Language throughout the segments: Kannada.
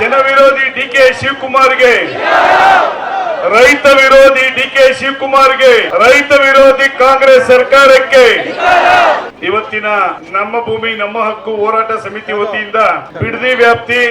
ಜನ ವಿರೋಧಿ ಡಿ ಕೆ ಶಿವಕುಮಾರ್ಗೆ. ರೈತ ವಿರೋಧಿ ಡಿ ಕೆ ಶಿವಕುಮಾರ್ಗೆ. ರೈತ ವಿರೋಧಿ ಕಾಂಗ್ರೆಸ್ ಸರ್ಕಾರಕ್ಕೆ. ಇವತ್ತಿನ ನಮ್ಮ ಭೂಮಿ, ನಮ್ಮ ಹಕ್ಕು ಹೋರಾಟ ಸಮಿತಿ ವತಿಯಿಂದ ಬಿಡದಿ ವ್ಯಾಪ್ತಿ,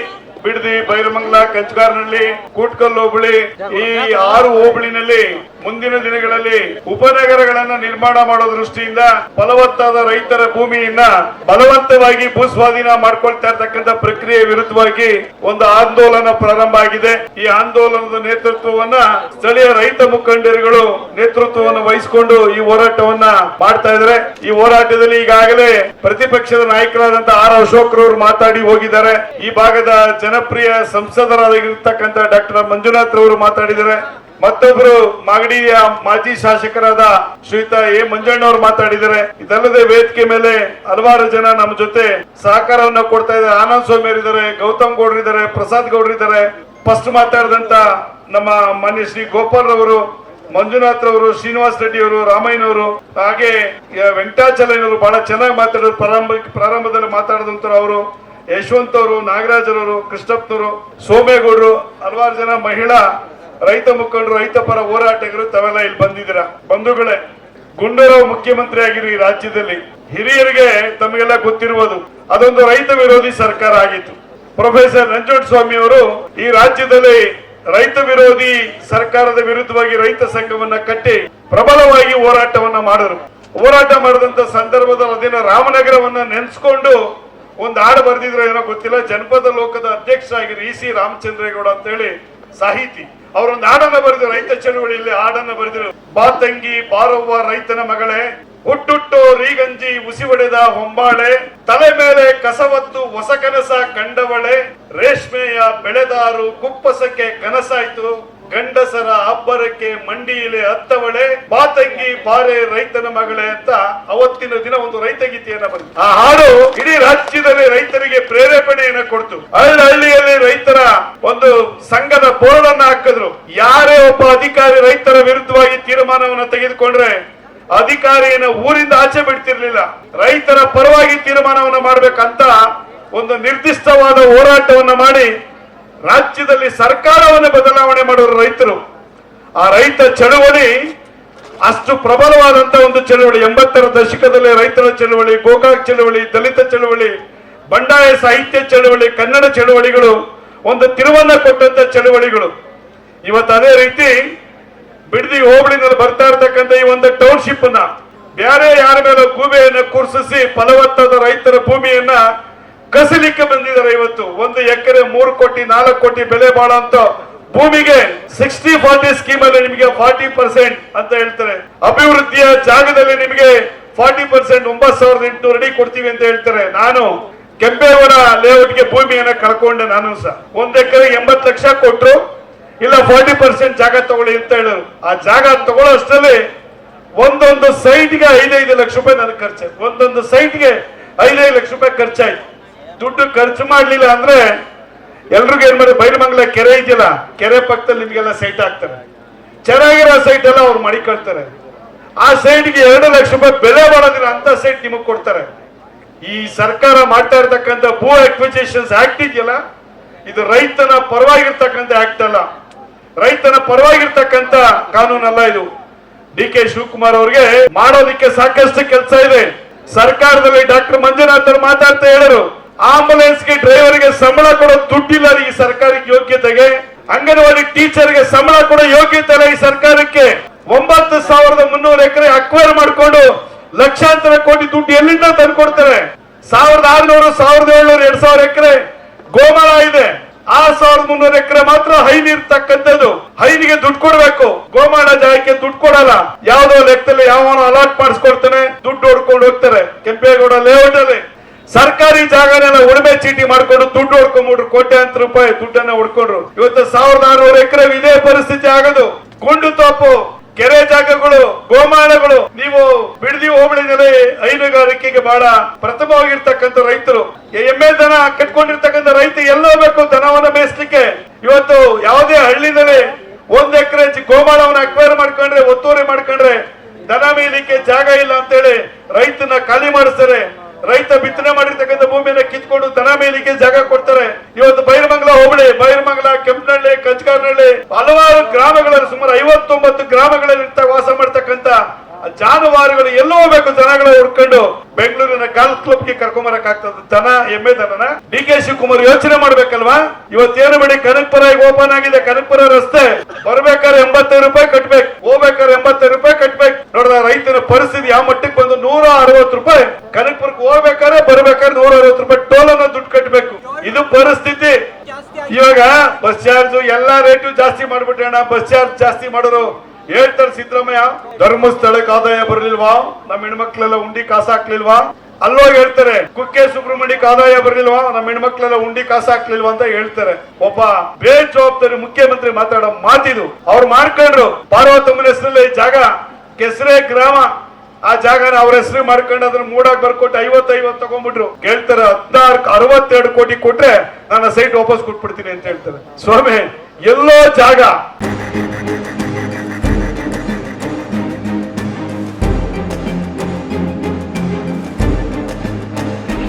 ಬಿಡದಿ ಬೈರಮಂಗ್ಲ ಕಂಚಗಾರ್ನಹಳ್ಳಿ ಕೂಟ್ಕಲ್ ಹೋಬಳಿ, ಈ ಆರು ಹೋಬಳಿನಲ್ಲಿ ಮುಂದಿನ ದಿನಗಳಲ್ಲಿ ಉಪನಗರಗಳನ್ನ ನಿರ್ಮಾಣ ಮಾಡೋ ದೃಷ್ಟಿಯಿಂದ ಫಲವತ್ತಾದ ರೈತರ ಭೂಮಿಯನ್ನ ಬಲವಂತವಾಗಿ ಭೂಸ್ವಾಧೀನ ಮಾಡ್ಕೊಳ್ತಾ ಇರ್ತಕ್ಕಂಥ ಪ್ರಕ್ರಿಯೆ ವಿರುದ್ಧವಾಗಿ ಒಂದು ಆಂದೋಲನ ಪ್ರಾರಂಭ ಆಗಿದೆ. ಈ ಆಂದೋಲನದ ನೇತೃತ್ವವನ್ನ ಸ್ಥಳೀಯ ರೈತ ಮುಖಂಡರುಗಳು ನೇತೃತ್ವವನ್ನು ವಹಿಸಿಕೊಂಡು ಈ ಹೋರಾಟವನ್ನ ಮಾಡ್ತಾ ಇದ್ದಾರೆ. ಈ ಹೋರಾಟದಲ್ಲಿ ಈಗಾಗಲೇ ಪ್ರತಿಪಕ್ಷದ ನಾಯಕರಾದಂತಹ ಆರ್ ಅಶೋಕ್ ರವರು ಮಾತಾಡಿ ಹೋಗಿದ್ದಾರೆ. ಈ ಭಾಗದ ಜನಪ್ರಿಯ ಸಂಸದರಾಗಿರ್ತಕ್ಕಂಥ ಡಾಕ್ಟರ್ ಮಂಜುನಾಥ್ ರವರು ಮಾತಾಡಿದ್ದಾರೆ. ಮತ್ತೊಬ್ರು ಮಾಗಡಿಯ ಮಾಜಿ ಶಾಸಕರಾದ ಶ್ರೀತಾ ಎ ಮಂಜಣ್ಣವರು ಮಾತಾಡಿದ್ದಾರೆ. ಇದಲ್ಲದೆ ವೇದಿಕೆ ಮೇಲೆ ಹಲವಾರು ಜನ ನಮ್ಮ ಜೊತೆ ಸಹಕಾರವನ್ನ ಕೊಡ್ತಾ ಇದ್ದಾರೆ. ಆನಂದ್ ಸ್ವಾಮಿ ಇದ್ದಾರೆ ಗೌತಮ್ ಗೌಡ್ರು ಇದ್ದಾರೆ, ಪ್ರಸಾದ್ ಗೌಡ್ರು ಇದ್ದಾರೆ. ಫಸ್ಟ್ ಮಾತಾಡಿದಂತ ನಮ್ಮ ಮಾನ್ಯ ಶ್ರೀ ಗೋಪಾಲ್ ರವರು, ಮಂಜುನಾಥ್ ರವರು, ಶ್ರೀನಿವಾಸ್ ರೆಡ್ಡಿ ಅವರು, ರಾಮಯ್ಯನವರು, ಹಾಗೆ ವೆಂಕಟಾಚಲಯ್ಯನವರು ಬಹಳ ಚೆನ್ನಾಗಿ ಮಾತಾಡಿದ್ರು. ಪ್ರಾರಂಭ ಪ್ರಾರಂಭದಲ್ಲಿ ಮಾತಾಡಿದಂತರು ಅವರು ಯಶವಂತ್ ಅವರು ನಾಗರಾಜರವರು ಕೃಷ್ಣಪ್ಪನವರು ಸೋಮೇಗೌಡರು, ಹಲವಾರು ಜನ ಮಹಿಳಾ ರೈತ ಮುಖಂಡರು, ರೈತ ಪರ ಹೋರಾಟಗಾರರು ತಾವೆಲ್ಲ ಇಲ್ಲಿ ಬಂದಿದ್ದೀರಾ? ಬಂಧುಗಳೇ, ಗುಂಡೂರಾವ್ ಮುಖ್ಯಮಂತ್ರಿ ಆಗಿರು ಈ ರಾಜ್ಯದಲ್ಲಿ. ಹಿರಿಯರಿಗೆ ತಮಗೆಲ್ಲ ಗೊತ್ತಿರುವುದು, ಅದೊಂದು ರೈತ ವಿರೋಧಿ ಸರ್ಕಾರ ಆಗಿತ್ತು. ಪ್ರೊಫೆಸರ್ ನಂಜೋಡ್ ಸ್ವಾಮಿ ಅವರು ಈ ರಾಜ್ಯದಲ್ಲಿ ರೈತ ವಿರೋಧಿ ಸರ್ಕಾರದ ವಿರುದ್ಧವಾಗಿ ರೈತ ಸಂಘವನ್ನ ಕಟ್ಟಿ ಪ್ರಬಲವಾಗಿ ಹೋರಾಟವನ್ನ ಮಾಡಿದ್ರು. ಹೋರಾಟ ಮಾಡಿದಂತ ಸಂದರ್ಭದಲ್ಲಿ ಅದಿನ ರಾಮನಗರವನ್ನ ನೆನೆಸ್ಕೊಂಡು ಒಂದು ಹಾಡು ಬರೆದಿದ್ರು ಏನೋ ಗೊತ್ತಿಲ್ಲ. ಜನಪದ ಲೋಕದ ಅಧ್ಯಕ್ಷ ಆಗಿರೋ ಇ ಸಿ ರಾಮಚಂದ್ರೇಗೌಡ ಅಂತ ಹೇಳಿ ಸಾಹಿತಿ. ಅವರೊಂದು ಹಾಡನ್ನ ಬರೆದ್ರು, ರೈತ ಚಳುವಳಿಯಲ್ಲಿ ಹಾಡನ್ನ ಬರೆದಿರು. ಬಾತಂಗಿ ಬಾರವ್ವ ರೈತನ ಮಗಳೇ. ಹುಟ್ಟುಟ್ಟು ರೀಗಂಜಿ ಉಸಿ ಹೊಡೆದ ಹೊಂಬಾಳೆ. ತಲೆ ಮೇಲೆ ಕಸವತ್ತು ಹೊಸ ಕನಸ ಕಂಡವಳೆ. ರೇಷ್ಮೆಯ ಬೆಳೆದಾರು ಕುಪ್ಪಸಕ್ಕೆ ಕನಸಾಯ್ತು. ಗಂಡಸರ ಅಬ್ಬರಕ್ಕೆ ಮಂಡಿಯಲ್ಲಿ ಹತ್ತವಳೆ ಬಾತಂಗಿ ಬಾರೆ ರೈತನ ಮಗಳೇ ಅಂತ ಅವತ್ತಿನ ದಿನ ಒಂದು ರೈತ ಗೀತೆಯನ್ನ ಬಂತು. ಆ ಹಾಡು ಇಡೀ ರಾಜ್ಯದಲ್ಲಿ ರೈತರಿಗೆ ಪ್ರೇರೇಪಣೆಯನ್ನ ಕೊಡ್ತು. ಹಳ್ಳಿ ಹಳ್ಳಿಯಲ್ಲಿ ರೈತರ ಒಂದು ಸಂಘದ ಬೋರ್ಡ್ ಅನ್ನ ಹಾಕಿದ್ರು. ಯಾರೇ ಒಬ್ಬ ಅಧಿಕಾರಿ ರೈತರ ವಿರುದ್ಧವಾಗಿ ತೀರ್ಮಾನವನ್ನ ತೆಗೆದುಕೊಂಡ್ರೆ ಅಧಿಕಾರಿಯನ್ನ ಊರಿಂದ ಆಚೆ ಬಿಡ್ತಿರ್ಲಿಲ್ಲ. ರೈತರ ಪರವಾಗಿ ತೀರ್ಮಾನವನ್ನ ಮಾಡ್ಬೇಕಂತ ಒಂದು ನಿರ್ದಿಷ್ಟವಾದ ಹೋರಾಟವನ್ನ ಮಾಡಿ ರಾಜ್ಯದಲ್ಲಿ ಸರ್ಕಾರವನ್ನು ಬದಲಾವಣೆ ಮಾಡುವ ರೈತರು, ಆ ರೈತ ಚಳವಳಿ ಅಷ್ಟು ಪ್ರಬಲವಾದಂತ ಒಂದು ಚಳವಳಿ. ಎಂಬತ್ತರ ದಶಕದಲ್ಲಿ ರೈತರ ಚಳವಳಿ, ಗೋಕಾಕ್ ಚಳವಳಿ, ದಲಿತ ಚಳವಳಿ, ಬಂಡಾಯ ಸಾಹಿತ್ಯ ಚಳವಳಿ, ಕನ್ನಡ ಚಳವಳಿಗಳು, ಒಂದು ತಿರುವನ್ನ ಕೊಟ್ಟಂತ ಚಳವಳಿಗಳು. ಇವತ್ತು ಅದೇ ರೀತಿ ಬಿಡದಿ ಹೋಬಳಿನಲ್ಲಿ ಬರ್ತಾ ಇರ್ತಕ್ಕಂಥ ಈ ಒಂದು ಟೌನ್ಶಿಪ್ ಅನ್ನ ಬೇರೆ ಯಾರ ಮೇಲೆ ಗೂಬೆಯನ್ನು ಕೂರ್ಸಿಸಿ ಫಲವತ್ತಾದ ರೈತರ ಭೂಮಿಯನ್ನ ಕಸಲಿಕ್ಕೆ ಬಂದಿದ್ದಾರೆ ಇವತ್ತು. ಒಂದು ಎಕರೆ ಮೂರು ಕೋಟಿ, ನಾಲ್ಕು ಕೋಟಿ ಬೆಲೆ ಬಾಳಂತ ಭೂಮಿಗೆ ಸಿಕ್ಸ್ಟಿ ಫಾರ್ಟಿ ಸ್ಕೀಮ್ ಅಲ್ಲಿ ನಿಮಗೆ ಫಾರ್ಟಿ ಪರ್ಸೆಂಟ್ ಅಂತ ಹೇಳ್ತಾರೆ. ಅಭಿವೃದ್ಧಿಯ ಜಾಗದಲ್ಲಿ ನಿಮಗೆ ಫಾರ್ಟಿ ಪರ್ಸೆಂಟ್ ಒಂಬತ್ತು ಸಾವಿರದ ಎಂಟುನೂರು ಅಡಿ ಕೊಡ್ತೀವಿ ಅಂತ ಹೇಳ್ತಾರೆ. ನಾನು ಕೆಂಪೇವರ ಲೇಔಟ್ಗೆ ಭೂಮಿಯನ್ನ ಕಳ್ಕೊಂಡೆ ನಾನು ಸಹ. ಒಂದ್ ಎಕರೆ ಎಂಬತ್ತು ಲಕ್ಷ ಕೊಟ್ಟರು ಇಲ್ಲ ಫಾರ್ಟಿ ಪರ್ಸೆಂಟ್ ಜಾಗ ತಗೊಳ್ಳಿ ಅಂತ ಹೇಳೋರು. ಆ ಜಾಗ ತಗೊಳ್ಳೋ ಅಷ್ಟರಲ್ಲಿ ಒಂದೊಂದು ಸೈಟ್ಗೆ ಐದೈದು ಲಕ್ಷ ರೂಪಾಯಿ ನನಗೆ ಖರ್ಚಾಯ್ತು. ಒಂದೊಂದು ಸೈಟ್ಗೆ ಐದೈದು ಲಕ್ಷ ರೂಪಾಯಿ ಖರ್ಚಾಯ್ತು. ದುಡ್ಡು ಖರ್ಚು ಮಾಡಲಿಲ್ಲ ಅಂದ್ರೆ ಎಲ್ರಿಗೂ ಏನ್ ಮಾಡಿ ಬೈಲಮಂಗಲ ಕೆರೆ ಇದೆಯಲ್ಲ, ಕೆರೆ ಪಕ್ಕದಲ್ಲಿ ನಿಮಗೆಲ್ಲ ಸೈಟ್ ಹಾಕ್ತಾರೆ. ಚೆನ್ನಾಗಿರೋ ಸೈಟ್ ಎಲ್ಲ ಅವ್ರು ಮಡಿಕೊಳ್ತಾರೆ. ಆ ಸೈಟ್ಗೆ ಎರಡು ಲಕ್ಷ ರೂಪಾಯಿ ಬೆಲೆ ಮಾಡೋದಿಲ್ಲ ಅಂತ ಸೈಟ್ ನಿಮಗೆ ಕೊಡ್ತಾರೆ. ಈ ಸರ್ಕಾರ ಮಾಡ್ತಾ ಇರ್ತಕ್ಕಂಥ ಭೂ ಅಕ್ವಿಜೇಷನ್ಸ್ ಆಕ್ಟ್ ಇದೆಯಲ್ಲ, ಇದು ರೈತನ ಪರವಾಗಿರ್ತಕ್ಕಂಥ ಆಕ್ಟ್ ಅಲ್ಲ. ರೈತನ ಪರವಾಗಿರ್ತಕ್ಕಂಥ ಕಾನೂನಲ್ಲ ಇದು. ಡಿ ಕೆ ಶಿವಕುಮಾರ್ ಅವರಿಗೆ ಮಾಡೋದಿಕ್ಕೆ ಸಾಕಷ್ಟು ಕೆಲಸ ಇದೆ. ಸರ್ಕಾರದಲ್ಲಿ ಡಾಕ್ಟರ್ ಮಂಜುನಾಥ್ ಅವರು ಮಾತಾಡ್ತಾ ಹೇಳಿದ್ರು. ಆಂಬುಲೆನ್ಸ್ಗೆ ಡ್ರೈವರ್ಗೆ ಸಂಬಳ ಕೊಡೋ ದುಡ್ಡಿಲ್ಲ ಈ ಸರ್ಕಾರಕ್ಕೆ ಯೋಗ್ಯತೆಗೆ. ಅಂಗನವಾಡಿ ಟೀಚರ್ಗೆ ಸಂಬಳ ಕೊಡೋ ಯೋಗ್ಯತೆ ಇಲ್ಲ ಈ ಸರ್ಕಾರಕ್ಕೆ. ಒಂಬತ್ತು ಸಾವಿರದ ಮುನ್ನೂರು ಎಕರೆ ಅಕ್ವೈರ್ ಮಾಡಿಕೊಂಡು ಲಕ್ಷಾಂತರ ಕೋಟಿ ದುಡ್ಡು ಎಲ್ಲಿಂದ ತಂದ್ಕೊಡ್ತಾರೆ ಸಾವಿರದ ಆರುನೂರು, ಸಾವಿರದ ಏಳ್ನೂರು, ಎರಡ್ ಸಾವಿರ ಎಕರೆ ಗೋಮಾಳ ಇದೆ. ಆ ಸಾವಿರದ ಮುನ್ನೂರು ಎಕರೆ ಮಾತ್ರ ಹೈನ್ ಇರ್ತಕ್ಕಂಥದ್ದು. ಹೈನಿಗೆ ದುಡ್ಡು ಕೊಡಬೇಕು. ಗೋಮಾಳ ಜಾಗಕ್ಕೆ ದುಡ್ಡು ಕೊಡಲ್ಲ. ಯಾವ್ದೋ ಲೆಕ್ಕದಲ್ಲಿ ಯಾವ ಅಲಾಟ್ ಮಾಡಿಸ್ಕೊಡ್ತಾನೆ, ದುಡ್ಡು ಹೊಡ್ಕೊಂಡು ಹೋಗ್ತಾರೆ. ಕೆಂಪೇಗೌಡ ಲೇಔಟ್ ಅಲ್ಲಿ. ಸರ್ಕಾರಿ ಜಾಗನೆಲ್ಲ ಉಳುಮೆ ಚೀಟಿ ಮಾಡ್ಕೊಂಡು ದುಡ್ಡು ಹೊಡ್ಕೊಂಡ್ಬಿಟ್ರು ಕೋಟ್ಯಾಂತರ ರೂಪಾಯಿ ದುಡ್ಡನ್ನ ಹೊಡ್ಕೊಂಡ್ರು. ಇವತ್ತು ಸಾವಿರದ ಆರುನೂರು ಎಕರೆ ಇದೇ ಪರಿಸ್ಥಿತಿ ಆಗದು. ಗುಂಡು ತೋಪು, ಕೆರೆ ಜಾಗಗಳು, ಗೋಮಾಳಗಳು, ನೀವು ಬಿಡದಿ ಹೋಬಳಿನಲ್ಲಿ ಹೈನುಗಾರಿಕೆಗೆ ಬಹಳ ಪ್ರಥಮವಾಗಿರ್ತಕ್ಕಂಥ ರೈತರು. ಎಮ್ಮೆ ದನ ಕಟ್ಕೊಂಡಿರ್ತಕ್ಕಂಥ ರೈತ ಎಲ್ಲೋ ಬೇಕು ದನವನ್ನ ಬೇಯಿಸ್ಲಿಕ್ಕೆ ಇವತ್ತು ಯಾವುದೇ ಹಳ್ಳಿನಲ್ಲಿ ಒಂದ್ ಎಕರೆ ಗೋಮಾಳವನ್ನ ಅಕ್ವೈರ್ ಮಾಡ್ಕೊಂಡ್ರೆ, ಒತ್ತುವರಿ ಮಾಡ್ಕೊಂಡ್ರೆ ದನ ಮೇಲಿಕ್ಕೆ ಜಾಗ ಇಲ್ಲ ಅಂತೇಳಿ ರೈತನ ಖಾಲಿ ಮಾಡಿಸ್ತಾರೆ. ರೈತ ಬಿತ್ತನೆ ಮಾಡಿರ್ತಕ್ಕಂಥ ಭೂಮಿಯನ್ನ ಕಿತ್ಕೊಂಡು ದನ ಮೇಲಿಗೆ ಜಾಗ ಕೊಡ್ತಾರೆ. ಇವತ್ತು ಬೈರಮಂಗಲ ಹೋಬಳಿ, ಬೈರಮಂಗಲ, ಕೆಂಪನಹಳ್ಳಿ, ಕಂಚಕಾರನಹಳ್ಳಿ ಹಲವಾರು ಗ್ರಾಮಗಳಲ್ಲಿ ಸುಮಾರು ಐವತ್ತೊಂಬತ್ತು ಗ್ರಾಮಗಳಲ್ಲಿ ವಾಸ ಮಾಡ್ತಕ್ಕಂತ ಜಾನುವಾರುಗಳು ಎಲ್ಲೋ ಬೇಕು ದನಗಳ ಹುಡ್ಕೊಂಡು. ಬೆಂಗಳೂರಿನ ಗಾಲ್ಫ್ ಕ್ಲಬ್ಗೆ ಆಗ್ತದೆ ದನ, ಎಮ್ಮೆ ದನನ. ಡಿ ಕೆ ಶಿವಕುಮಾರ್ ಯೋಚನೆ ಮಾಡ್ಬೇಕಲ್ವಾ? ಇವತ್ತೇನು ಬಿಡಿ ಕನಕ್ಪುರ ಓಪನ್ ಆಗಿದೆ. ಕನಕ್ಪುರ ರಸ್ತೆ. ಬರ್ಬೇಕಾದ್ರೆ ಎಂಬತ್ತೈದು ರೂಪಾಯಿ ಕಟ್ಬೇಕು. ಹೋಗ್ಬೇಕಾದ್ರೆ ಎಂಬತ್ತೈದು ರೂಪಾಯಿ ಕಟ್ಬೇಕು. ನೋಡ್ದ ರೈತನ ಪರಿಸ್ಥಿತಿ ಯಾವ ಮಟ್ಟಕ್ಕೆ ಬಂದು ನೂರ ಅರವತ್ತು ರೂಪಾಯಿ ಕನಕಪುರಕ್ಕೆ ಹೋಗ್ಬೇಕಾದ್ರೆ ಬರ್ಬೇಕಾದ್ರೆ ನೂರ ಅರವತ್ತು ರೂಪಾಯಿ ಟೋಲ್ ಅನ್ನ ದುಡ್ಡು ಕಟ್ಟಬೇಕು ಇದು ಪರಿಸ್ಥಿತಿ. ಇವಾಗ ಬಸ್ ಚಾರ್ಜ್ ಎಲ್ಲಾ ರೇಟು ಜಾಸ್ತಿ ಮಾಡ್ಬಿಟ್ಟಣ ಬಸ್ ಚಾರ್ಜ್ ಜಾಸ್ತಿ ಮಾಡೋರು ಹೇಳ್ತಾರೆ ಸಿದ್ದರಾಮಯ್ಯ, ಧರ್ಮಸ್ಥಳಕ್ಕೆ ಆದಾಯ ಬರ್ಲಿಲ್ವಾ? ನಮ್ಮ ಹೆಣ್ಮಕ್ಳೆಲ್ಲ ಉಂಡಿ ಕಾಸು ಹಾಕ್ಲಿಲ್ವಾ? ಅಲ್ಲೋಗಿ ಹೇಳ್ತಾರೆ, ಕುಕ್ಕೆ ಸುಬ್ರಹ್ಮಣ್ಯಕ್ಕೆ ಆದಾಯ ಬರ್ಲಿಲ್ವಾ? ನಮ್ಮ ಹೆಣ್ಮಕ್ಳೆಲ್ಲ ಉಂಡಿ ಕಾಸು ಹಾಕ್ಲಿಲ್ವಾ ಅಂತ ಹೇಳ್ತಾರೆ. ಒಬ್ಬ ಬೇಜವಾಬ್ದಾರಿ ಮುಖ್ಯಮಂತ್ರಿ ಮಾತಾಡೋ ಮಾತಿದು. ಅವ್ರು ಮಾಡ್ಕೊಂಡ್ರು. ಪಾರ್ವತಮ್ಮನ ಹೆಸರಲ್ಲಿ ಜಾಗ. ಕೆಸರೆ ಗ್ರಾಮ. ಆ ಜಾಗನ ಅವ್ರ ಹೆಸರು ಮಾಡ್ಕೊಂಡು ಅದನ್ನ ಮೂಡಾಕ್ ಬರ್ಕೊಟ್ಟು ಐವತ್ತು ಐವತ್ತು ತಗೊಂಡ್ಬಿಟ್ರು. ಕೇಳ್ತಾರೆ ಹದಿನಾರು, ಅರವತ್ತೆರಡು ಕೋಟಿ ಕೊಟ್ರೆ ನನ್ನ ಸೈಟ್ ವಾಪಸ್ ಕೊಟ್ಬಿಡ್ತೀನಿ ಅಂತ ಹೇಳ್ತಾರೆ. ಸ್ವಾಮಿ, ಎಲ್ಲೋ ಜಾಗ